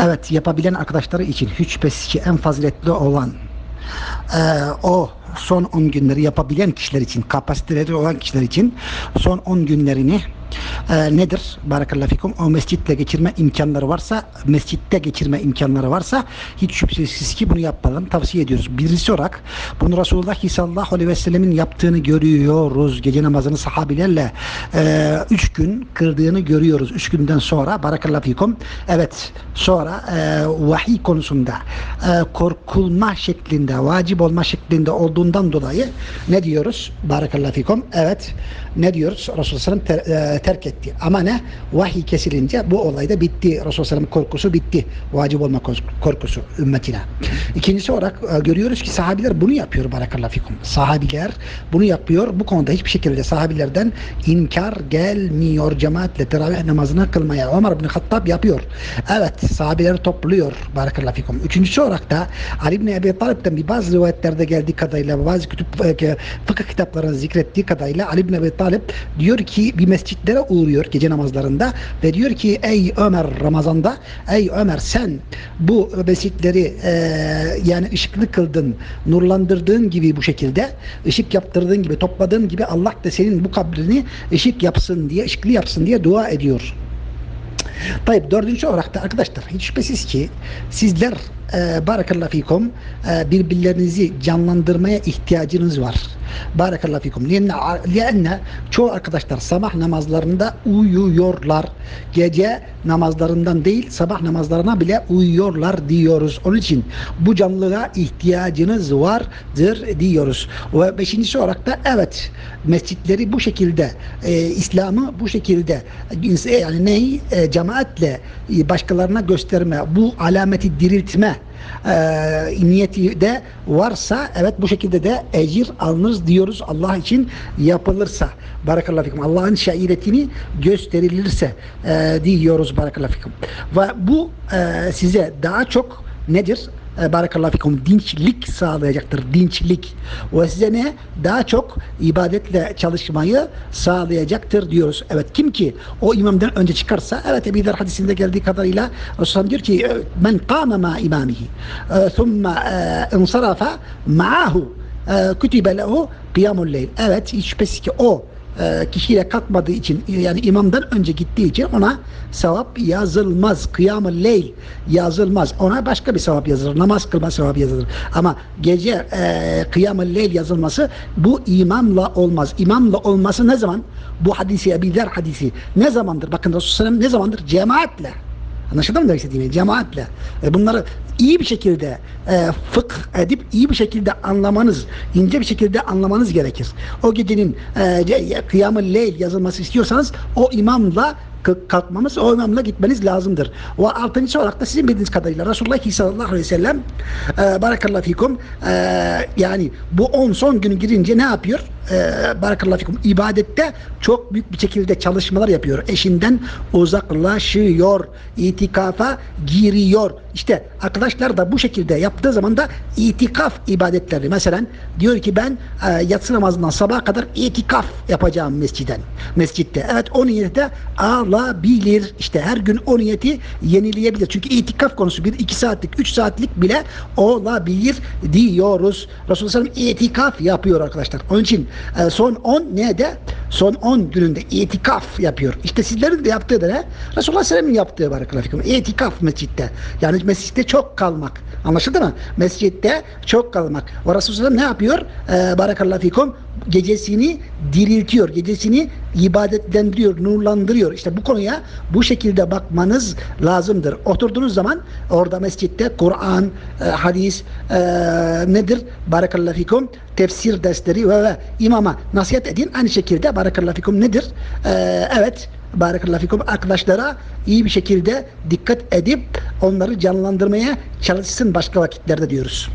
Evet yapabilen arkadaşları için hiç şüphesiz ki en faziletli olan e, o son 10 günleri yapabilen kişiler için, kapasiteleri olan kişiler için son 10 günlerini e, nedir? Barakallahu fikum. O mescitle geçirme imkanları varsa, mescitte geçirme imkanları varsa hiç şüphesiz ki bunu yapmalarını tavsiye ediyoruz. Birisi olarak bunu Resulullah sallallahu aleyhi ve sellemin yaptığını görüyoruz. Gece namazını sahabilerle 3 gün kırdığını görüyoruz. 3 günden sonra barakallahu fikum. Evet sonra e, vahiy konusunda e, korkulma şeklinde, vacip olma şeklinde olduğundan dolayı ne diyoruz? Barakallahu fikum. Evet ne diyoruz? Resulullah sallallahu aleyhi ve sellem e, terk etti. Ama ne? Vahiy kesilince bu olayda bitti. Resulullah sellem korkusu bitti. Vacip olma korkusu ümmetine. İkincisi olarak e, görüyoruz ki sahabiler bunu yapıyor barakallahu fikum. Sahabiler bunu yapıyor. Bu konuda hiçbir şekilde sahabilerden inkar gelmiyor. Cemaatle teravih namazını kılmaya. Ömer bin Hattab yapıyor. Evet sahabileri topluyor barakallahu fikum. Üçüncüsü olarak da Ali bin Ebi Talib'den bir bazı rivayetlerde geldiği kadarıyla bazı kütüp, e, fıkıh kitaplarının zikrettiği kadarıyla Ali bin Ebi Talib diyor ki bir mescitlere uğruyor gece namazlarında ve diyor ki ey Ömer Ramazan'da ey Ömer sen bu mescitleri e, yani ışıklı kıldın, nurlandırdığın gibi bu şekilde ışık yaptırdığın gibi topladığın gibi Allah da senin bu kabrini ışık yapsın diye, ışıklı yapsın diye dua ediyor. Tayyip dördüncü olarak da arkadaşlar hiç şüphesiz ki sizler e, barakallahu fikum e, birbirlerinizi canlandırmaya ihtiyacınız var. Barakallahu fikum. Lianne çoğu arkadaşlar sabah namazlarında uyuyorlar. Gece namazlarından değil sabah namazlarına bile uyuyorlar diyoruz. Onun için bu canlılığa ihtiyacınız vardır diyoruz. Ve beşincisi olarak da evet mescitleri bu şekilde e, İslam'ı bu şekilde yani neyi e, cemaatle e, başkalarına gösterme bu alameti diriltme e, niyeti de varsa evet bu şekilde de ecir alınır diyoruz Allah için yapılırsa. Barakallahu fikum. Allah'ın şairetini gösterilirse e, diyoruz barakallahu fikum. Ve bu e, size daha çok nedir? E, barakallahu fikum dinçlik sağlayacaktır. Dinçlik. O size ne? Daha çok ibadetle çalışmayı sağlayacaktır diyoruz. Evet kim ki o imamdan önce çıkarsa evet Ebi Zer hadisinde geldiği kadarıyla Resulullah diyor ki men kâme ma imamihi thumma insarafa ma'ahu kütübe lehu kıyamul leyl. Evet hiç şüphesiz ki o e, kişiyle kalkmadığı için yani imamdan önce gittiği için ona sevap yazılmaz. Kıyam-ı leyl yazılmaz. Ona başka bir sevap yazılır. Namaz kılma sevabı yazılır. Ama gece e, kıyam-ı leyl yazılması bu imamla olmaz. İmamla olması ne zaman? Bu hadisi Ebi Der hadisi ne zamandır? Bakın Resulullah ne zamandır? Cemaatle. Anlaşıldı mı demek istediğimi? Cemaatle. E bunları iyi bir şekilde e, fıkh edip iyi bir şekilde anlamanız, ince bir şekilde anlamanız gerekir. O gecenin e, kıyam-ı leyl yazılması istiyorsanız o imamla kalkmamız, o imamla gitmeniz lazımdır. Ve altıncı olarak da sizin bildiğiniz kadarıyla Resulullah sallallahu aleyhi ve sellem e, barakallahu fikum e, yani bu on son günü girince ne yapıyor? E, barakallahu fikum ibadette çok büyük bir şekilde çalışmalar yapıyor. Eşinden uzaklaşıyor. itikafa giriyor. İşte arkadaşlar da bu şekilde yaptığı zaman da itikaf ibadetleri mesela diyor ki ben e, yatsı namazından sabaha kadar itikaf yapacağım mesciden. Mescitte. Evet o niyette alabilir. İşte her gün o niyeti yenileyebilir. Çünkü itikaf konusu bir iki saatlik, üç saatlik bile olabilir diyoruz. Resulullah sallallahu aleyhi ve sellem itikaf yapıyor arkadaşlar. Onun için son 10 ne de son 10 gününde itikaf yapıyor. İşte sizlerin de yaptığı da ne? Resulullah sellem'in yaptığı barakallahu İtikaf mescitte. Yani mescitte çok kalmak. Anlaşıldı mı? Mescitte çok kalmak. O Resulullah ne yapıyor? Ee, barakallahu fikum gecesini diriltiyor. Gecesini ibadetlendiriyor, nurlandırıyor. İşte bu konuya bu şekilde bakmanız lazımdır. Oturduğunuz zaman orada mescitte Kur'an, e, hadis e, nedir? Barakallahu fikum tefsir dersleri ve, ve imama nasihat edin. Aynı şekilde barakallahu fikum nedir? E, evet barakallahu fikum arkadaşlara iyi bir şekilde dikkat edip onları canlandırmaya çalışsın başka vakitlerde diyoruz.